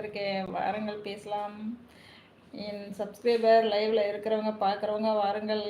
வந்திருக்கேன் வாருங்கள் பேசலாம். என் சப்ஸ்கிரைபர் லைவ்ல இருக்கிறவங்க பார்க்குறவங்க வாருங்கள்.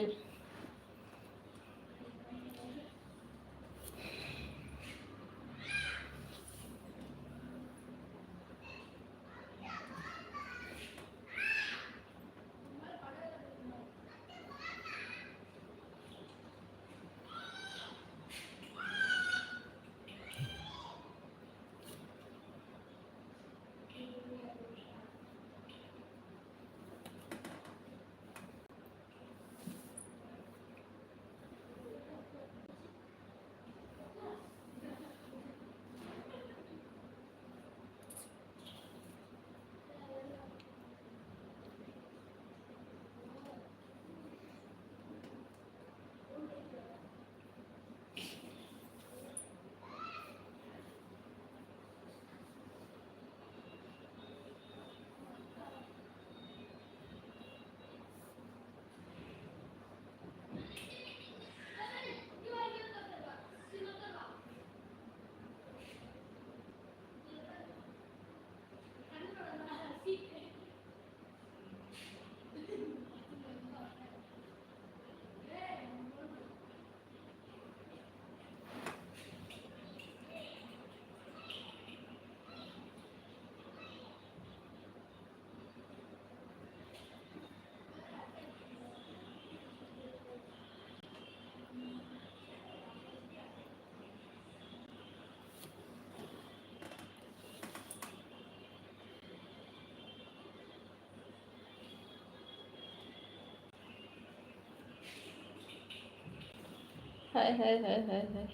Hi hi hi hi hi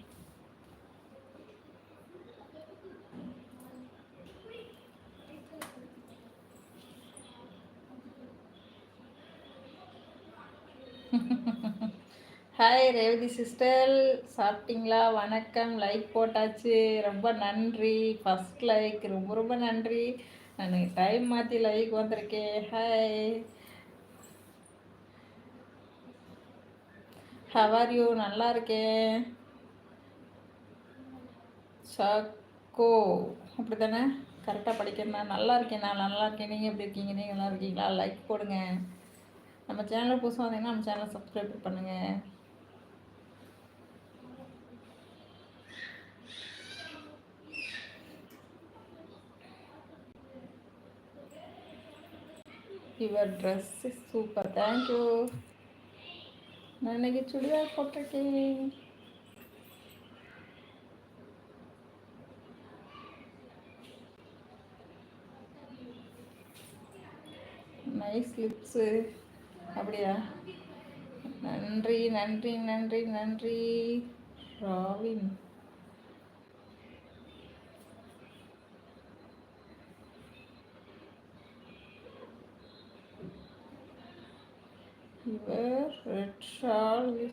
hi Revathi sister சாப்பிட்டீங்களா? வணக்கம். லைக் போட்டாச்சு. ரொம்ப நன்றி. ஃபஸ்ட் லைக் ரொம்ப ரொம்ப நன்றி. நான் டைம் மாற்றி லைக் வந்திருக்கேன். ஹாய் ஹவர் யூ நல்லா இருக்கேன். சக்கோ. அப்படி தானே கரெக்டாக படிக்கிறேன் நல்லா இருக்கேன். நான் நல்லா இருக்கேன். நீங்கள் எப்படி இருக்கீங்க? நீங்கள் நல்லா இருக்கீங்களா? லைக் போடுங்க. நம்ம சேனலில் புதுசாக வந்தீங்கன்னா நம்ம சேனலை சப்ஸ்கிரைப் பண்ணுங்கள் யுவர் ட்ரெஸ் சூப்பர் தேங்க்யூ நான் இன்னைக்கு சுடிதார் போட்டிருக்கேன். நைஸ் லிப்ஸு அப்படியா? நன்றி நன்றி நன்றி நன்றி. ராவின். Your red shawl is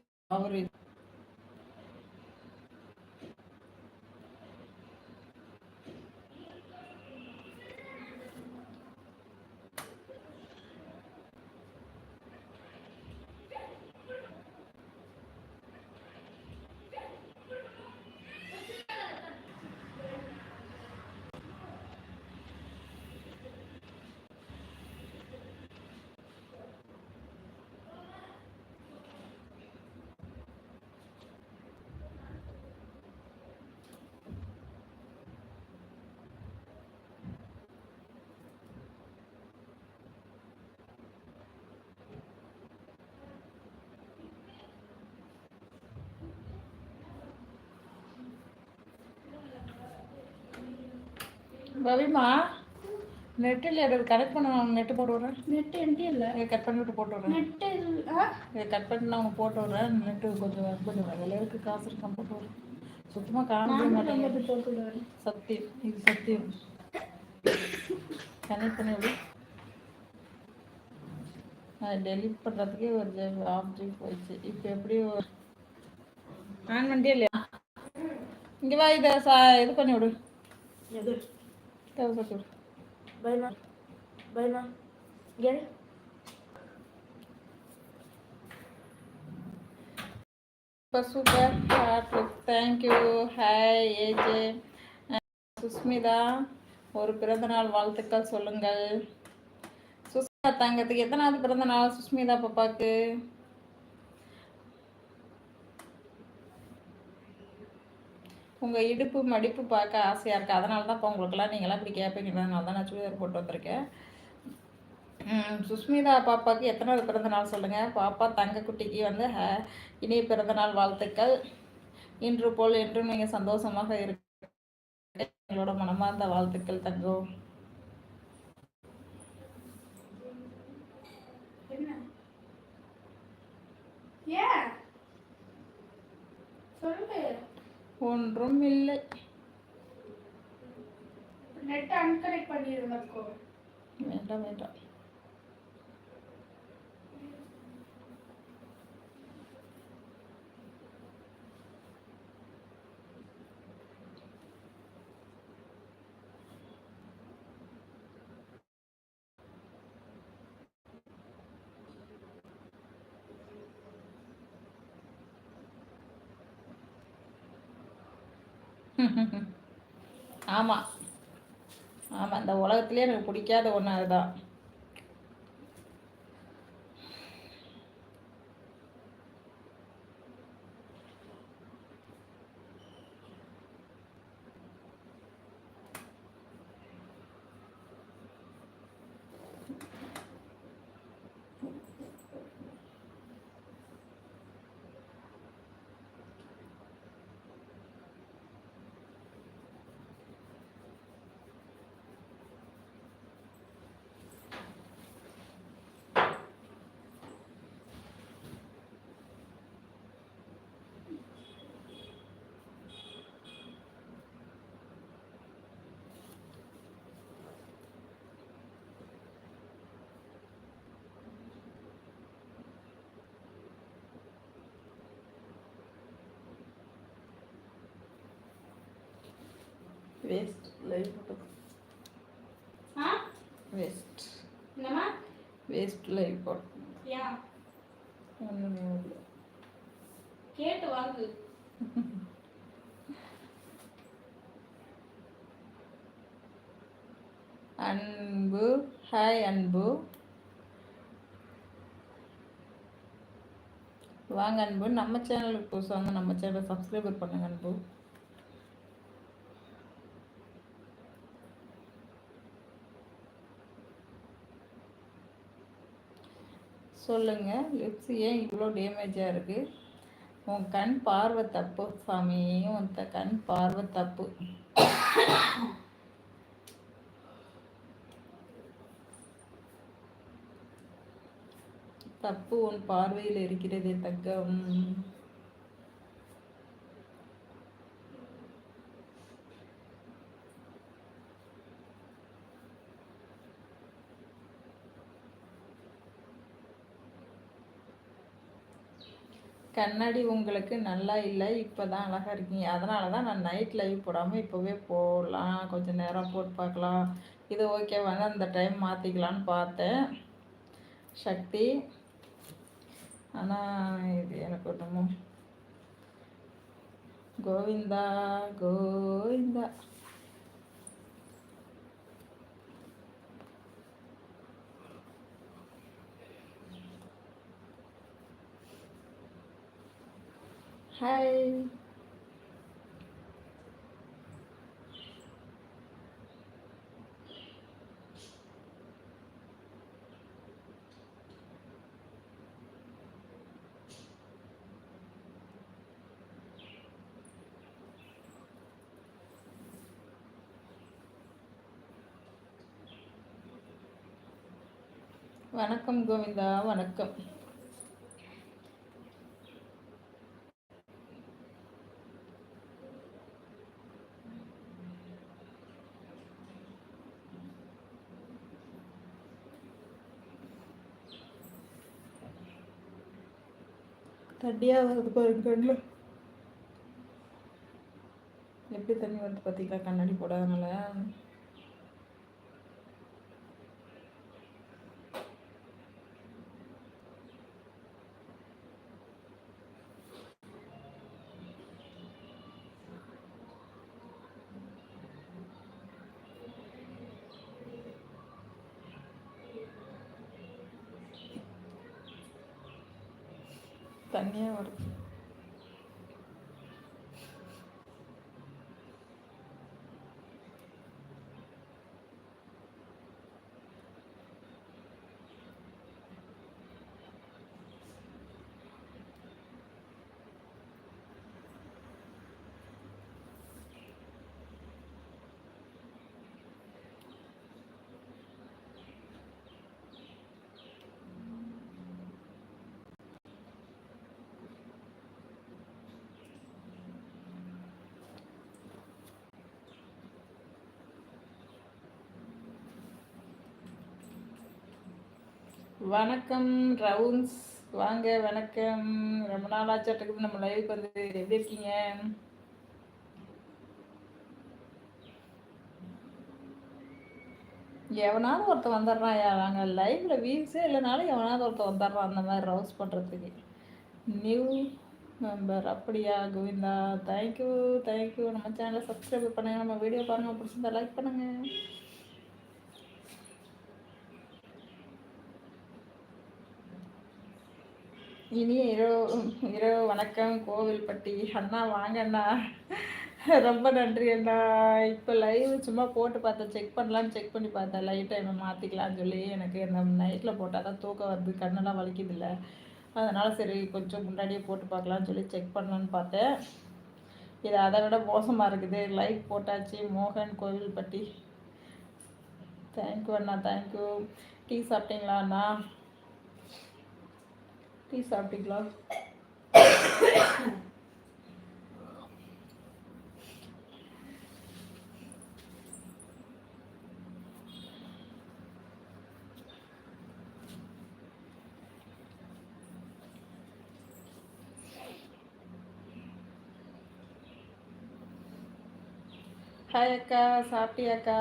பவிமா நெட்டில் எடுத்து கரெக்ட் பண்ண நெட்டு போட்டு விட்றேன். நெட் என்கிட்ட இல்லை. இதை கட் பண்ணிவிட்டு போட்டு விட்றேன். நெட்டு இதை கட் பண்ணி நான் போட்டு விட்றேன். நெட்டு கொஞ்சம் கொஞ்சம் விலையில இருக்கு. காசு இருக்கான் போட்டு விட்றேன். சுத்தமாக காணவே விடுவேன் சத்தியம். இது சத்தியம். கனெக்ட் பண்ணி விடு. அதை டெலிட் பண்ணுறதுக்கே ஒரு ஆப்ஜெக்ட் போயிடுச்சு. இப்போ எப்படி ஆன் பண்ணிட்டே இல்லையா? இங்கே வா இதை சா இது பண்ணி விடு. எது? தேவை விடு பயமா பயமா இங்கே super heart thank you hi AJ Sushmita ஒரு பிறந்தநாள் வாழ்த்துக்கள் சொல்லுங்கள். சுஸ்மிதா தங்கத்துக்கு எத்தனாவது பிறந்தநாள் சுஸ்மிதா பாப்பாக்கு உங்கள் இடுப்பு மடிப்பு பார்க்க ஆசையாக இருக்குது அதனால தான் இப்போ உங்களுக்கெல்லாம் நீங்களாம் இப்படி கேட்பீங்கிறதுனால தான் நான் சுடிதார் போட்டு வந்திருக்கேன். சுஷ்மிதா சுஸ்மிதா பாப்பாவுக்கு எத்தனாவது பிறந்தநாள் சொல்லுங்கள் பாப்பா தங்கக்குட்டிக்கு வந்து ஹ இனிய பிறந்தநாள் வாழ்த்துக்கள். இன்று போல் என்றும் நீங்கள் சந்தோஷமாக இருக்க எங்களோட மனமார்ந்த வாழ்த்துக்கள் தங்கம் என்ன? ஒன்றும் இல்லை நெட் அன்கனெக்ட் பண்ணிருந்தக்கோ வேண்டாம் வேண்டாம். ஆமாம் ஆமாம் இந்த உலகத்துலேயே எனக்கு பிடிக்காத ஒன்று அதுதான். வேஸ்ட் லைவ் போட்டு ஆ வேஸ்ட் என்னம்மா வேஸ்ட் லைவ் போட்டு ஏன் ஒன்றுமே இல்லை கேட்டு வாங்கு அன்பு ஹாய் அன்பு வாங்க அன்பு. நம்ம சேனலுக்கு புதுசாக நம்ம சேனலை சப்ஸ்கிரைபர் பண்ணுங்க அன்பு. சொல்லுங்கள் லிப்ஸ் ஏன் இவ்வளோ டேமேஜாக இருக்குது உன் கண் பார்வை தப்பு சாமி. உன் த- கண் பார்வை தப்பு. தப்பு உன் பார்வையில் இருக்கிறதே தக்கம். கண்ணாடி உங்களுக்கு நல்லா இல்லை இப்போ தான் அழகாக இருக்கீங்க. அதனால தான் நான் நைட் லைவ் போடாமல் இப்போவே போடலாம். கொஞ்சம் நேரம் போட்டு பார்க்கலாம். இது ஓகே வந்து அந்த டைம் மாற்றிக்கலான்னு பார்த்தேன். சக்தி ஆனால் இது எனக்கு ஒன்றுமோ கோவிந்தா கோவிந்தா. ஹாய் வணக்கம் கோவிந்தா வணக்கம். தண்ணியாக வருது பாருங்க கண்ணில். எப்படி தண்ணி வருது பார்த்தீங்களா கண்ணாடி போடாதனால. தண்ணியாக வரும் வணக்கம் ரவுன்ஸ் வாங்க வணக்கம். ரொம்ப நாள் நம்ம லைவுக்கு வந்து. எப்படி இருக்கீங்க? எவனாவது ஒருத்தன் வந்துடுறான் நாங்கள் லைவ்ல வீல்ஸே இல்லைனாலும் எவனாவது ஒருத்தன் வந்துடுறான் அந்த மாதிரி ரவுஸ் பண்ணுறதுக்கு நியூ மெம்பர் அப்படியா கோவிந்தா? தேங்க்யூ தேங்க்யூ நம்ம சேனலை சப்ஸ்கிரைப் பண்ணுங்க. நம்ம வீடியோ பாருங்கள் பிடிச்சிருந்தா லைக் பண்ணுங்கள் இனிய இரவு இரவு வணக்கம். கோவில்பட்டி அண்ணா வாங்க அண்ணா. ரொம்ப நன்றி அண்ணா. இப்போ லைவ் சும்மா போட்டு பார்த்தேன். செக் பண்ணலான்னு செக் பண்ணி பார்த்தேன். லைட் டைமை மாற்றிக்கலான்னு சொல்லி எனக்கு இந்த நைட்டில் போட்டால் தான் தூக்கம் வருது. கண்ணெல்லாம் வலிக்குது இல்லை அதனால் சரி கொஞ்சம் முன்னாடியே போட்டு பார்க்கலான்னு சொல்லி செக் பண்ணலான்னு பார்த்தேன். இது அதை விட மோசமாக இருக்குது. லைக் போட்டாச்சு. மோகன் கோவில்பட்டி. தேங்க்யூ அண்ணா. தேங்க்யூ டீ சாப்பிட்டீங்களா அண்ணா? டீ சாப்பிட்டீங்களா? ஹாய் அக்கா சாப்பிட்டியாக்கா?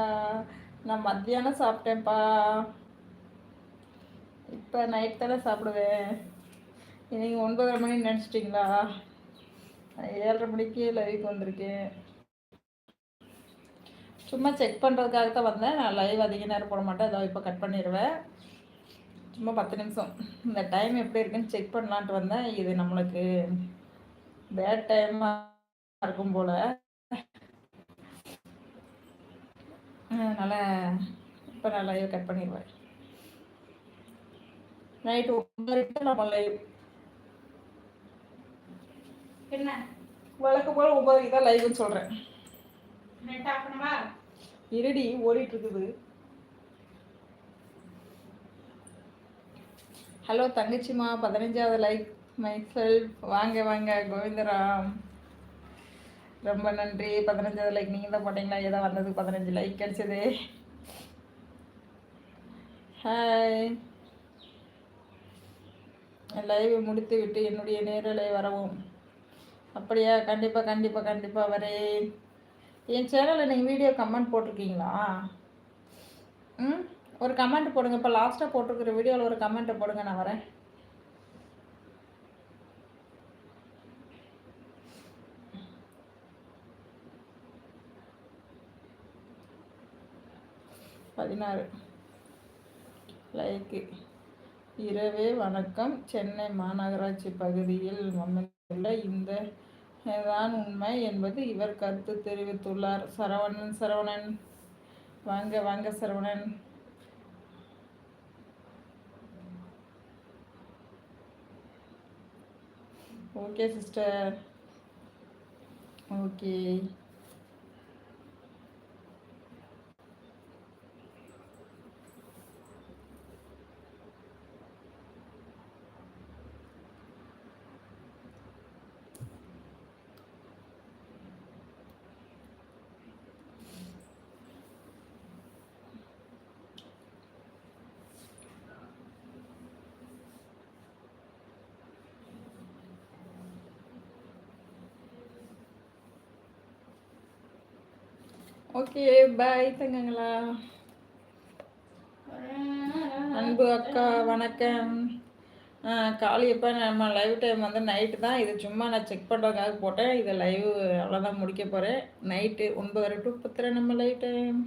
நான் மத்தியானம் சாப்பிட்டேன்ப்பா. இப்போ நைட் தானே சாப்பிடுவேன். இன்னைக்கு ஒன்பதரை மணி நினச்சிட்டிங்களா? ஏழரை மணிக்கு லைவுக்கு வந்திருக்கேன். சும்மா செக் பண்ணுறதுக்காக தான் வந்தேன். நான் லைவ் அதிக நேரம் போட மாட்டேன். அதை இப்போ கட் பண்ணிடுவேன் சும்மா பத்து நிமிஷம். இந்த டைம் எப்படி இருக்குன்னு செக் பண்ணலான்ட்டு வந்தேன். இது நம்மளுக்கு பேட் டைமாக இருக்கும் போல். அதனால் இப்போ நான் லைவ் கட் பண்ணிடுவேன் நைட்டு ஒன்பது நம்ம லைவ் என்ன? வழக்கம் போல் ஒன்பதுக்கு தான் லைவ்னு சொல்கிறேன் நெட் ஆஃப் பண்ணவா? இருடி ஓடிட்டு இருக்குது? ஹலோ தங்கச்சிமா பதினஞ்சாவது லைக் மை செல்ஃப் வாங்க வாங்க கோவிந்தராம். ரொம்ப நன்றி. பதினஞ்சாவது லைக் நீங்கள் தான் போட்டிங்களா? ஏதோ வந்தது பதினஞ்சு லைக் கிடைச்சது. ஹாய் லைவ் முடித்து விட்டு என்னுடைய நேரலை வரவும். அப்படியா? கண்டிப்பாக கண்டிப்பாக கண்டிப்பாக வரேன். என் சேனலில் நீங்கள் வீடியோ கமெண்ட் போட்டிருக்கீங்களா? ம்? ஒரு கமெண்ட் போடுங்க. இப்போ லாஸ்ட்டாக போட்டிருக்கிற வீடியோவில் ஒரு கமெண்ட்டை போடுங்க நான் வரேன். பதினாறு. லைக்கு. இரவே வணக்கம். சென்னை மாநகராட்சி பகுதியில் அமைந்துள்ள இந்த தான் உண்மை என்பது இவர் கருத்து தெரிவித்துள்ளார். சரவணன் சரவணன். வாங்க வாங்க Saravanan. Okay sister. Okay. Okay bye தங்கங்களா. அன்பு அக்கா வணக்கம். காளியப்பா நம்ம லைவ் டைம் வந்து நைட்டு தான். இது சும்மா நான் செக் பண்ணுறதுக்காக போட்டேன். இதை லைவ் அவ்வளோதான் முடிக்க போகிறேன் நைட்டு ஒன்பது டு பத்தரை நம்ம லைவ் டைம்